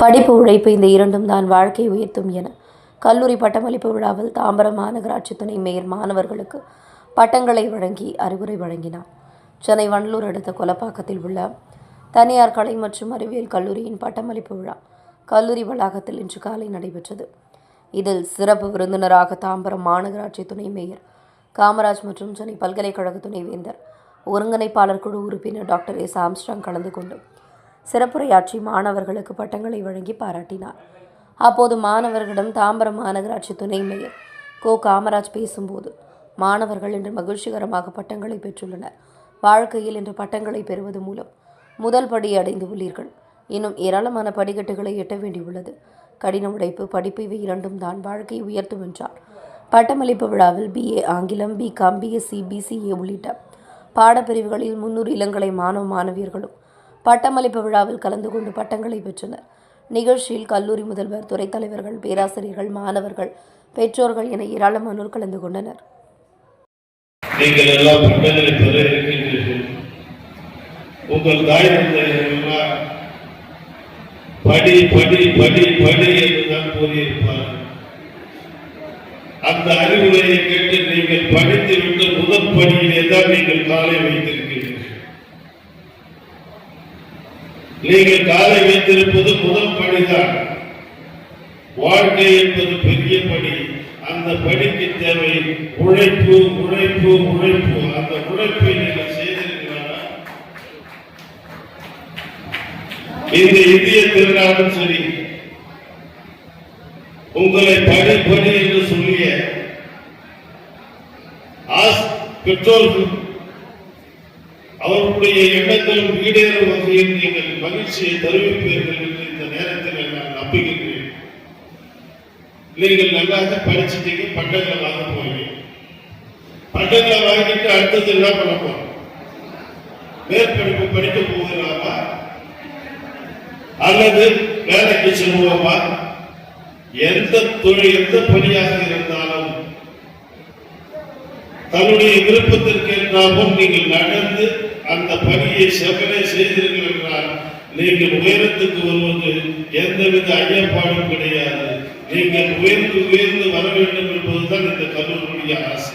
படிப்பு உழைப்பு இந்த இரண்டும் தான் வாழ்க்கையை உயர்த்தும் என. கல்லூரி பட்டமளிப்பு விழாவில் தாம்பரம் மாநகராட்சி துணை மேயர் மாணவர்களுக்கு பட்டங்களை வழங்கி அறிவுரை வழங்கினார். சென்னை வண்டலூர் அடுத்த கொலப்பாக்கத்தில் உள்ள தனியார் கலை மற்றும் அறிவியல் கல்லூரியின் பட்டமளிப்பு விழா கல்லூரி வளாகத்தில் இன்று காலை நடைபெற்றது. இதில் சிறப்பு விருந்தினராக தாம்பரம் மாநகராட்சி துணை மேயர் காமராஜ் மற்றும் சென்னை பல்கலைக்கழக துணைவேந்தர் ஒருங்கிணைப்பாளர் குழு உறுப்பினர் டாக்டர் எஸ் ஆம்ஸ்டாங் கலந்து கொண்டு சிறப்புரையாற்றி மாணவர்களுக்கு பட்டங்களை வழங்கி பாராட்டினார். அப்போது மாணவர்களிடம் தாம்பரம் மாநகராட்சி துணை மேயர் கோ. காமராஜ் பேசும்போது மாணவர்கள் இன்று மகிழ்ச்சிகரமாக பட்டங்களை பெற்றுள்ளனர். வாழ்க்கையில் இன்று பட்டங்களை பெறுவது மூலம் முதல் படி அடைந்து உள்ளீர்கள். இன்னும் ஏராளமான படிக்கட்டுகளை எட்ட வேண்டியுள்ளது. கடின உடைப்பு படிப்பு இவை இரண்டும் தான் வாழ்க்கையை உயர்த்தும் என்றார். பட்டமளிப்பு விழாவில் பிஏ ஆங்கிலம் பிகாம் பிஎஸ்சி பிசிஏ உள்ளிட்ட பாடப்பிரிவுகளில் முன்னூறு இளங்கலை மாணவ மாணவியர்களும் பட்டமளிப்பு விழாவில் கலந்து கொண்டு பட்டங்களை பெற்றனர். நிகழ்ச்சியில் கல்லூரி முதல்வர் துறைத் தலைவர்கள் பேராசிரியர்கள் மாணவர்கள் பெற்றோர்கள் என ஏராளமானோர் கலந்து கொண்டனர். நீங்கள் எல்லாம் பட்டங்களை பெற இருக்கின்றீர்கள். உங்கள் தாய் தந்தையர்கள் எல்லாம் படி படி படி படி என்றுதான் கூறியிருப்பார்கள் அந்த அறிவுரையை கேட்டு நீங்கள் படித்து விட்டு முதல் படியிலே தான் நீங்கள் காலை வைத்திருக்கிறீர்கள். நீங்கள் காலை வைத்திருப்பது முதல் படிதான் வாழ்க்கை என்பது பெரிய படி அந்த படிக்கு தேவை உழைப்பு உழைப்பு உழைப்பு. அந்த உழைப்பை நீங்கள் செய்திருக்கிறாரா இந்த இந்திய திருநாளும் சரி. உங்களை படி படி என்று சொல்லிய ஆஸ் பெற்றோர்கள் அவர்களுடைய எண்ணத்திலும் ஈடேறும் வகையில் நீங்கள் மகிழ்ச்சியை தெரிவிப்பீர்கள் என்று இந்த நேரத்தில் நான் நம்புகின்றேன். நீங்கள் நல்லாக படிச்சுட்டீங்க பட்டங்கள் வாங்க போவீங்க. பட்டங்களை வாங்கிட்டு அடுத்தது என்ன பண்ண போறோம்? மேற்படிப்பு படிக்க போகிறாமா அல்லது வேலைக்கு செல்வோமா? எந்த தொழில் எந்த பணியாக இருந்தாலும் தன்னுடைய விருப்பத்திற்கு என்றாலும் நீங்கள் நடந்து அந்த பணியை செவ்வனே செய்தீர்கள் என்றால் நீங்கள் உயரத்துக்கு வருவது எந்தவித ஐயப்பாடும் கிடையாது. நீங்கள் உயர்ந்து உயர்ந்து வர வேண்டும் என்பதுதான் இந்த கல்லூரியுடைய ஆசை.